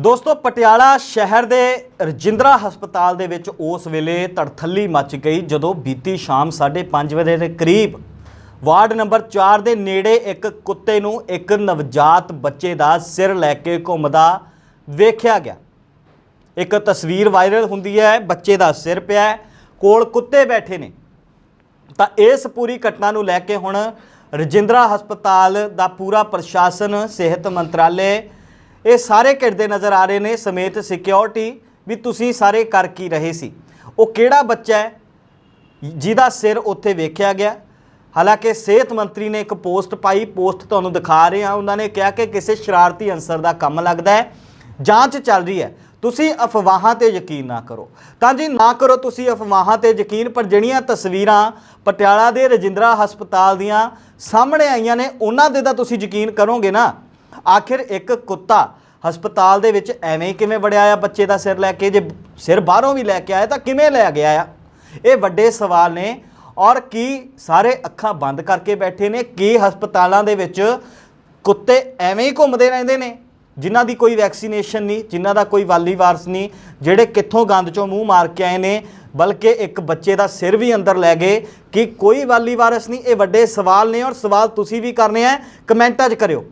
ਦੋਸਤੋ ਪਟਿਆਲਾ ਸ਼ਹਿਰ ਦੇ ਰਜਿੰਦਰਾ ਹਸਪਤਾਲ ਦੇ ਵਿੱਚ ਉਸ ਵੇਲੇ ਤੜਥੱਲੀ ਮਚ ਗਈ ਜਦੋਂ ਬੀਤੀ ਸ਼ਾਮ 5:30 ਵਜੇ ਦੇ ਕਰੀਬ ਵਾਰਡ ਨੰਬਰ 4 ਦੇ ਨੇੜੇ ਇੱਕ ਕੁੱਤੇ ਨੂੰ ਇੱਕ ਨਵਜਾਤ ਬੱਚੇ ਦਾ ਸਿਰ ਲੈ ਕੇ ਘੁੰਮਦਾ ਵੇਖਿਆ ਗਿਆ। ਇੱਕ ਤਸਵੀਰ ਵਾਇਰਲ ਹੁੰਦੀ ਹੈ ਬੱਚੇ ਦਾ ਸਿਰ ਪਿਆ ਹੈ, ਕੋਲ ਕੁੱਤੇ ਬੈਠੇ ਨੇ। ਤਾਂ ਇਸ ਪੂਰੀ ਘਟਨਾ ਨੂੰ ਲੈ ਕੇ ਹੁਣ ਰਜਿੰਦਰਾ ਹਸਪਤਾਲ ਦਾ ਪੂਰਾ ਪ੍ਰਸ਼ਾਸਨ ਸਿਹਤ ਮੰਤਰਾਲੇ ਇਹ ਸਾਰੇ ਘਿਰਦੇ ਨਜ਼ਰ ਆ ਰਹੇ ਨੇ, ਸਮੇਤ ਸਿਕਿਉਰਿਟੀ ਵੀ ਤੁਸੀਂ ਸਾਰੇ ਕਰ ਕੀ ਰਹੇ ਸੀ। ਉਹ ਕਿਹੜਾ ਬੱਚਾ ਹੈ? ਜਿਹਦਾ ਸਿਰ ਉੱਥੇ ਵੇਖਿਆ ਗਿਆ। ਹਾਲਾਂਕਿ ਸਿਹਤ ਮੰਤਰੀ ਨੇ ਇੱਕ ਪੋਸਟ ਪਾਈ, ਪੋਸਟ ਤੁਹਾਨੂੰ ਦਿਖਾ ਰਹੇ ਹਾਂ। ਉਹਨਾਂ ਨੇ ਕਿਹਾ ਕਿ ਕਿਸੇ ਸ਼ਰਾਰਤੀ ਅਨਸਰ ਦਾ ਕੰਮ ਲੱਗਦਾ ਹੈ, ਜਾਂਚ ਚੱਲ ਰਹੀ ਹੈ। ਤੁਸੀਂ ਅਫਵਾਹਾਂ ਤੇ ਯਕੀਨ ਨਾ ਕਰੋ। ਤਾਂ ਜੀ, ਨਾ ਕਰੋ ਤੁਸੀਂ ਅਫਵਾਹਾਂ ਤੇ ਯਕੀਨ, ਪਰ ਜਿਹੜੀਆਂ ਤਸਵੀਰਾਂ ਪਟਿਆਲਾ ਦੇ ਰਜਿੰਦਰਾ ਹਸਪਤਾਲ ਦੀਆਂ ਸਾਹਮਣੇ ਆਈਆਂ ਨੇ, ਉਹਨਾਂ ਦੇ ਤਾਂ ਤੁਸੀਂ ਯਕੀਨ ਕਰੋਗੇ ਨਾ। ਆਖਿਰ ਇੱਕ ਕੁੱਤਾ ਹਸਪਤਾਲ ਦੇ ਵਿੱਚ ਐਵੇਂ ਹੀ ਕਿਵੇਂ ਵੜਿਆ ਆ ਬੱਚੇ ਦਾ ਸਿਰ ਲੈ ਕੇ? ਜੇ ਸਿਰ ਬਾਹਰੋਂ ਵੀ ਲੈ ਕੇ ਆਇਆ ਤਾਂ ਕਿਵੇਂ ਲੈ ਗਿਆ ਆ? ਇਹ ਵੱਡੇ ਸਵਾਲ ਨੇ। ਔਰ ਕੀ ਸਾਰੇ ਅੱਖਾਂ ਬੰਦ ਕਰਕੇ ਬੈਠੇ ਨੇ? ਕੀ ਹਸਪਤਾਲਾਂ ਦੇ ਵਿੱਚ ਕੁੱਤੇ ਐਵੇਂ ਹੀ ਘੁੰਮਦੇ ਰਹਿੰਦੇ ਨੇ? ਜਿਨ੍ਹਾਂ ਦੀ ਕੋਈ ਵੈਕਸੀਨੇਸ਼ਨ ਨਹੀਂ, ਜਿਨ੍ਹਾਂ ਦਾ ਕੋਈ ਵਾਲੀ ਵਾਰਸ ਨਹੀਂ, ਜਿਹੜੇ ਕਿੱਥੋਂ ਗੰਦ ਚੋਂ ਮੂੰਹ ਮਾਰ ਕੇ ਆਏ ਨੇ, ਬਲਕਿ ਇੱਕ ਬੱਚੇ ਦਾ ਸਿਰ ਵੀ ਅੰਦਰ ਲੈ ਗਏ, ਕਿ ਕੋਈ ਵਾਲੀ ਵਾਰਸ ਨਹੀਂ? ਇਹ ਵੱਡੇ ਸਵਾਲ ਨੇ। ਔਰ ਸਵਾਲ ਤੁਸੀਂ ਵੀ ਕਰਨੇ ਆ, ਕਮੈਂਟਾਂ 'ਚ ਕਰਿਓ।